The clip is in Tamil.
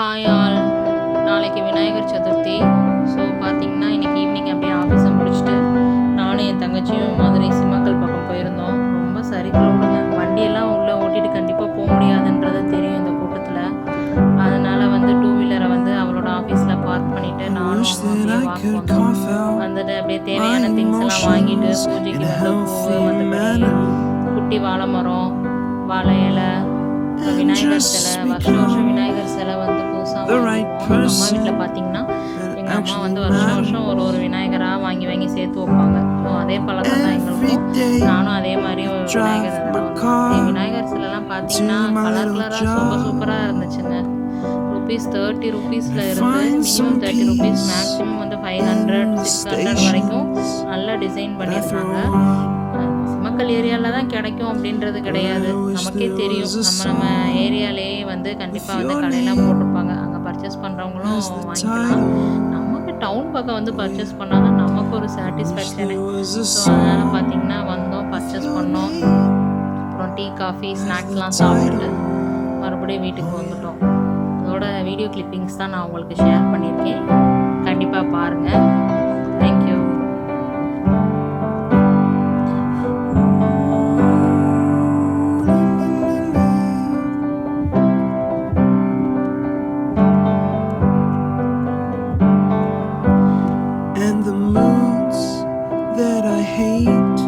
ஹாய் ஆல் நாளைக்கு விநாயகர் சதுர்த்தி. ஸோ பார்த்தீங்கன்னா இன்னைக்கு ஈவினிங் அப்படியே ஆஃபீஸை முடிச்சுட்டு நானும் என் தங்கச்சியும் மதுரை சிம்மாக்கல் பக்கம் போயிருந்தோம். ரொம்ப சரி க்ரௌடுங்க வண்டியெல்லாம் உள்ளே ஓட்டிட்டு கண்டிப்பாக போக முடியாதுன்றது தெரியும் இந்த கூட்டத்தில். அதனால் வந்து டூ வீலரை வந்து அவளோட ஆஃபீஸில் பார்க் பண்ணிவிட்டு நானும் வந்துட்டு அப்படியே தேவையான திங்ஸ் எல்லாம் வாங்கிட்டு பூஜைக்கு வந்த பூ மற்றபடி குட்டி வாழை மரம் வாழை இலை விநாயகர் சிலை வருஷம் வருஷம் விநாயகர் சிலை வந்து அம்மா வீட்டில் பார்த்தீங்கன்னா எங்கள் அம்மா வந்து வருஷம் வருஷம் ஒரு ஒரு விநாயகராக வாங்கி வாங்கி சேர்த்து வைப்பாங்க. ஸோ அதே பழக்கம் தான் எங்களுக்கும். நானும் அதே மாதிரி ஒரு விநாயகர் விநாயகர் சிலைலாம் பார்த்தீங்கன்னா கலர் கலராக சூப்பர் சூப்பராக இருந்துச்சுங்க. ருபீஸ் தேர்ட்டி ருபீஸில் இருந்து மினிமம் தேர்ட்டி ருபீஸ் மேக்ஸிமம் வந்து ஃபைவ் ஹண்ட்ரட் சிக்ஸ் ஹண்ட்ரட் வரைக்கும் நல்லா டிசைன் பண்ணியிருக்காங்க. மக்கள் ஏரியாவில் தான் கிடைக்கும் அப்படின்றது கிடையாது. நமக்கே தெரியும். நம்ம நம்ம ஏரியாலேயே வந்து கண்டிப்பாக வந்து கடையெல்லாம் போட்டிருப்பாங்க. பர்ச்சேஸ் பண்ணுறவங்களும் வாங்கிக்கலாம். நமக்கு டவுன் பக்கம் வந்து பர்ச்சேஸ் பண்ணால் தான் நமக்கு ஒரு சாட்டிஸ்ஃபேக்ஷனு ஸோ அதனால் பார்த்தீங்கன்னா வந்தோம் பர்ச்சேஸ் பண்ணோம். அப்புறம் டீ காஃபி ஸ்நாக்ஸ்லாம் சாப்பிட்டுட்டு மறுபடியும் வீட்டுக்கு வந்துட்டோம். அதோட வீடியோ கிளிப்பிங்ஸ் தான் நான் உங்களுக்கு ஷேர் பண்ணியிருக்கேன். that I hate.